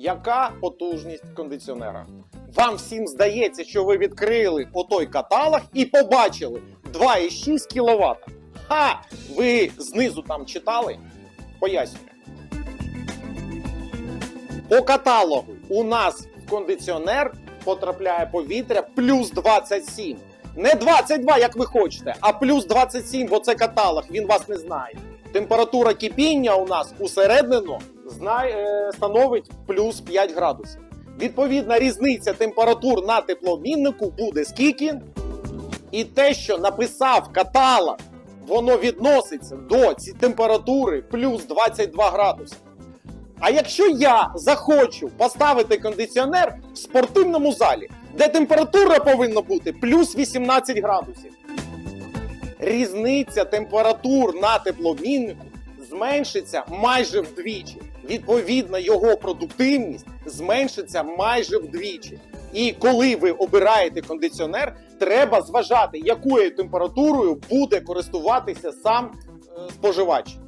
Яка потужність кондиціонера? Вам всім здається, що ви відкрили отой каталог і побачили 2,6 кВт. Ха! Ви знизу там читали? Пояснюю. По каталогу у нас в кондиціонер потрапляє повітря плюс 27. Не 22, як ви хочете, а плюс 27, бо це каталог, він вас не знає. Температура кипіння у нас усередину становить плюс 5 градусів. Відповідна різниця температур на теплообміннику буде скільки? І те, що написав каталог, воно відноситься до ці температури плюс 22 градуси. А якщо я захочу поставити кондиціонер в спортивному залі, де температура повинна бути плюс 18 градусів, різниця температур на теплообміннику зменшиться майже вдвічі. Відповідно, його продуктивність зменшиться майже вдвічі. І коли ви обираєте кондиціонер, треба зважати, якою температурою буде користуватися сам е, споживач.